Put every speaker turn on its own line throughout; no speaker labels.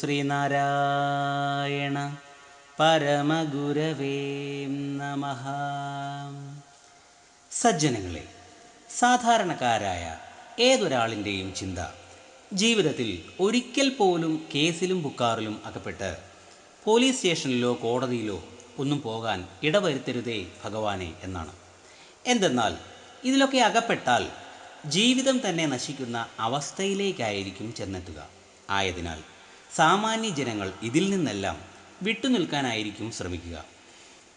ശ്രീനാരായണ പരമഗുരവേ നമ. സജ്ജനങ്ങളെ സാധാരണക്കാരായ ഏതൊരാളിന്റെയും ചിന്ത ജീവിതത്തിൽ ഒരിക്കൽ പോലും കേസിലും ബുക്കാറിലും അകപ്പെട്ട് പോലീസ് സ്റ്റേഷനിലോ കോടതിയിലോ ഒന്നും പോകാൻ ഇടവരുത്തരുതേ ഭഗവാനെ എന്നാണ്. എന്തെന്നാൽ ഇതിലൊക്കെ അകപ്പെട്ടാൽ ജീവിതം തന്നെ നശിക്കുന്ന അവസ്ഥയിലേക്കായിരിക്കും ചെന്നെത്തുക. ആയതിനാൽ സാമാന്യ ജനങ്ങൾ ഇതിൽ നിന്നെല്ലാം വിട്ടുനിൽക്കാനായിരിക്കും ശ്രമിക്കുക.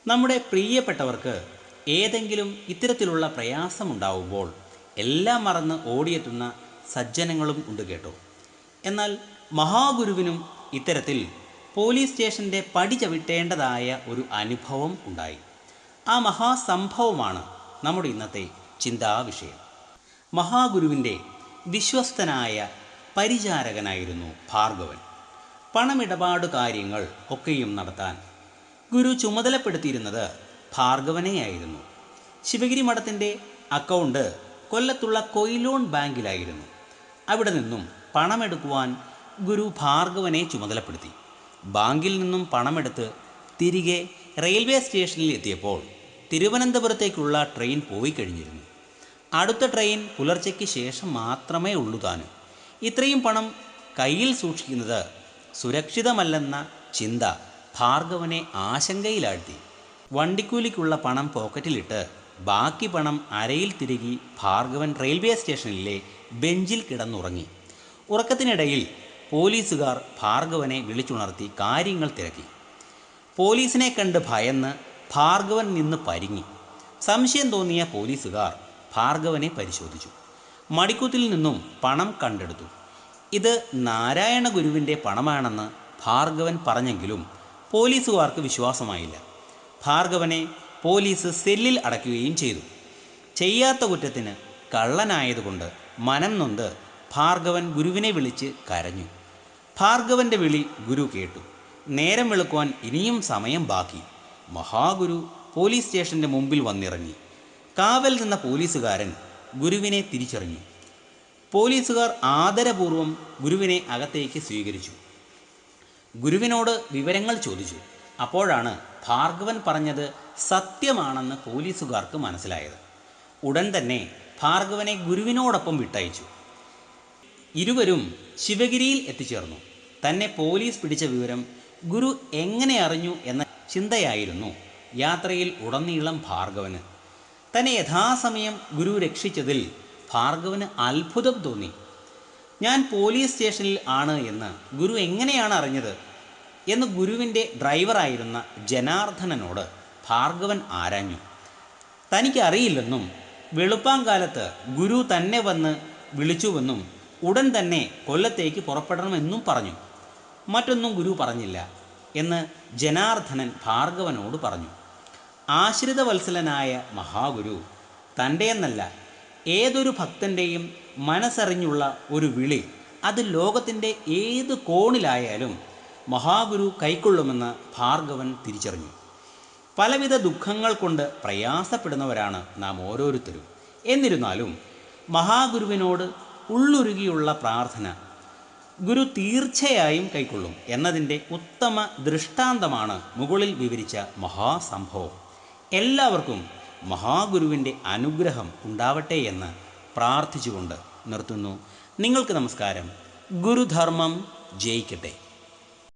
നമ്മുടെ പ്രിയപ്പെട്ടവർക്ക് ഏതെങ്കിലും ഇത്തരത്തിലുള്ള പ്രയാസമുണ്ടാവുമ്പോൾ എല്ലാം മറന്ന് ഓടിയെത്തുന്ന സജ്ജനങ്ങളും ഉണ്ട് കേട്ടോ. എന്നാൽ മഹാഗുരുവിനും ഇത്തരത്തിൽ പോലീസ് സ്റ്റേഷന്റെ പടി ചവിട്ടേണ്ടതായ ഒരു അനുഭവം ഉണ്ടായി. ആ മഹാസംഭവമാണ് നമ്മുടെ ഇന്നത്തെ ചിന്താവിഷയം. മഹാഗുരുവിന്റെ വിശ്വസ്തനായ പരിചാരകനായിരുന്നു ഭാർഗവൻ. പണമിടപാട് കാര്യങ്ങൾ ഒക്കെയും നടത്താൻ ഗുരു ചുമതലപ്പെടുത്തിയിരുന്നത് ഭാർഗവനെയായിരുന്നു. ശിവഗിരി മഠത്തിന്റെ അക്കൗണ്ട് കൊല്ലത്തുള്ള കൊയിലോൺ ബാങ്കിലായിരുന്നു. അവിടെ നിന്നും പണമെടുക്കുവാൻ ഗുരു ഭാർഗവനെ ചുമതലപ്പെടുത്തി. ബാങ്കിൽ നിന്നും പണമെടുത്ത് തിരികെ റെയിൽവേ സ്റ്റേഷനിൽ എത്തിയപ്പോൾ തിരുവനന്തപുരത്തേക്കുള്ള ട്രെയിൻ പോയി കഴിഞ്ഞിരുന്നു. അടുത്ത ട്രെയിൻ പുലർച്ചയ്ക്ക് ശേഷം മാത്രമേ ഉള്ളൂ താനും. ഇത്രയും പണം കയ്യിൽ സൂക്ഷിക്കുന്നത് സുരക്ഷിതമല്ലെന്ന ചിന്ത ഭാർഗവനെ ആശങ്കയിലാഴ്ത്തി. വണ്ടിക്കൂലിക്കുള്ള പണം പോക്കറ്റിലിട്ട് ബാക്കി പണം അരയിൽ തിരുകി ഭാർഗവൻ റെയിൽവേ സ്റ്റേഷനിലെ ബെഞ്ചിൽ കിടന്നുറങ്ങി. ഉറക്കത്തിനിടയിൽ പോലീസുകാർ ഭാർഗവനെ വിളിച്ചുണർത്തി കാര്യങ്ങൾ തിരക്കി. പോലീസിനെ കണ്ട് ഭയന്ന് ഭാർഗവൻ നിന്ന് പരിങ്ങി. സംശയം തോന്നിയ പോലീസുകാർ ഭാർഗവനെ പരിശോധിച്ചു. മടിക്കുത്തിൽ നിന്നും പണം കണ്ടെടുത്തു. ഇത് നാരായണ ഗുരുവിന്റെ പണമാണെന്ന് ഭാർഗവൻ പറഞ്ഞെങ്കിലും പോലീസുകാർക്ക് വിശ്വാസമായില്ല. ഭാർഗവനെ പോലീസ് സെല്ലിൽ അടയ്ക്കുകയും ചെയ്തു. ചെയ്യാത്ത കുറ്റത്തിന് കള്ളനായതുകൊണ്ട് മനം നൊന്ത് ഭാർഗവൻ ഗുരുവിനെ വിളിച്ച് കരഞ്ഞു. ഭാർഗവന്റെ വിളി ഗുരു കേട്ടു. നേരം വെളുക്കുവാൻ ഇനിയും സമയം ബാക്കി. മഹാഗുരു പോലീസ് സ്റ്റേഷന്റെ മുമ്പിൽ വന്നിറങ്ങി. കാവൽ നിന്ന പോലീസുകാരൻ ഗുരുവിനെ തിരിച്ചറിഞ്ഞു. പോലീസുകാർ ആദരപൂർവം ഗുരുവിനെ അകത്തേക്ക് സ്വീകരിച്ചു. ഗുരുവിനോട് വിവരങ്ങൾ ചോദിച്ചു. അപ്പോഴാണ് ഭാർഗവൻ പറഞ്ഞത് സത്യമാണെന്ന് പോലീസുകാർക്ക് മനസ്സിലായത്. ഉടൻ തന്നെ ഭാർഗവനെ ഗുരുവിനോടൊപ്പം വിട്ടയച്ചു. ഇരുവരും ശിവഗിരിയിൽ എത്തിച്ചേർന്നു. തന്നെ പോലീസ് പിടിച്ച വിവരം ഗുരു എങ്ങനെ അറിഞ്ഞു എന്ന ചിന്തയായിരുന്നു യാത്രയിൽ ഉടനീളം ഭാർഗവന്. തന്നെ യഥാസമയം ഗുരു രക്ഷിച്ചതിൽ ഭാർഗവന് അത്ഭുതം തോന്നി. ഞാൻ പോലീസ് സ്റ്റേഷനിൽ ആണ് എന്ന് ഗുരു എങ്ങനെയാണ് അറിഞ്ഞത്? എന്ന് ഗുരുവിന്റെ ഡ്രൈവറായിരുന്ന ജനാർദ്ദനനോട് ഭാർഗവൻ ആരാഞ്ഞു. തനിക്കറിയില്ലെന്നും വെളുപ്പാങ്കാലത്ത് ഗുരു തന്നെ വന്ന് വിളിച്ചുവെന്നും ഉടൻ തന്നെ കൊല്ലത്തേക്ക് പുറപ്പെടണമെന്നും പറഞ്ഞു. മറ്റൊന്നും ഗുരു പറഞ്ഞില്ല എന്ന് ജനാർദ്ദനൻ ഭാർഗവനോട് പറഞ്ഞു. ആശ്രിതവത്സലനായ മഹാഗുരു തന്റെ എന്നല്ല ഏതൊരു ഭക്തന്റെയും മനസ്സറിഞ്ഞുള്ള ഒരു വിളി അത് ലോകത്തിന്റെ ഏത് കോണിലായാലും മഹാഗുരു കൈക്കൊള്ളുമെന്ന് ഭാർഗവൻ തിരിച്ചറിഞ്ഞു. പലവിധ ദുഃഖങ്ങൾ കൊണ്ട് പ്രയാസപ്പെടുന്നവരാണ് നാം ഓരോരുത്തരും. എന്നിരുന്നാലും മഹാഗുരുവിനോട് ഉള്ളുരുകിയുള്ള പ്രാർത്ഥന ഗുരു തീർച്ചയായും കൈക്കൊള്ളും എന്നതിന്റെ ഉത്തമ ദൃഷ്ടാന്തമാണ് മുകളിൽ വിവരിച്ച മഹാസംഭവം. എല്ലാവർക്കും മഹാഗുരുവിന്റെ അനുഗ്രഹം ഉണ്ടാവട്ടെ എന്ന് പ്രാർത്ഥിച്ചുകൊണ്ട് നിർത്തുന്നു. നിങ്ങൾക്ക് നമസ്കാരം. ഗുരുധർമ്മം ജയിക്കട്ടെ.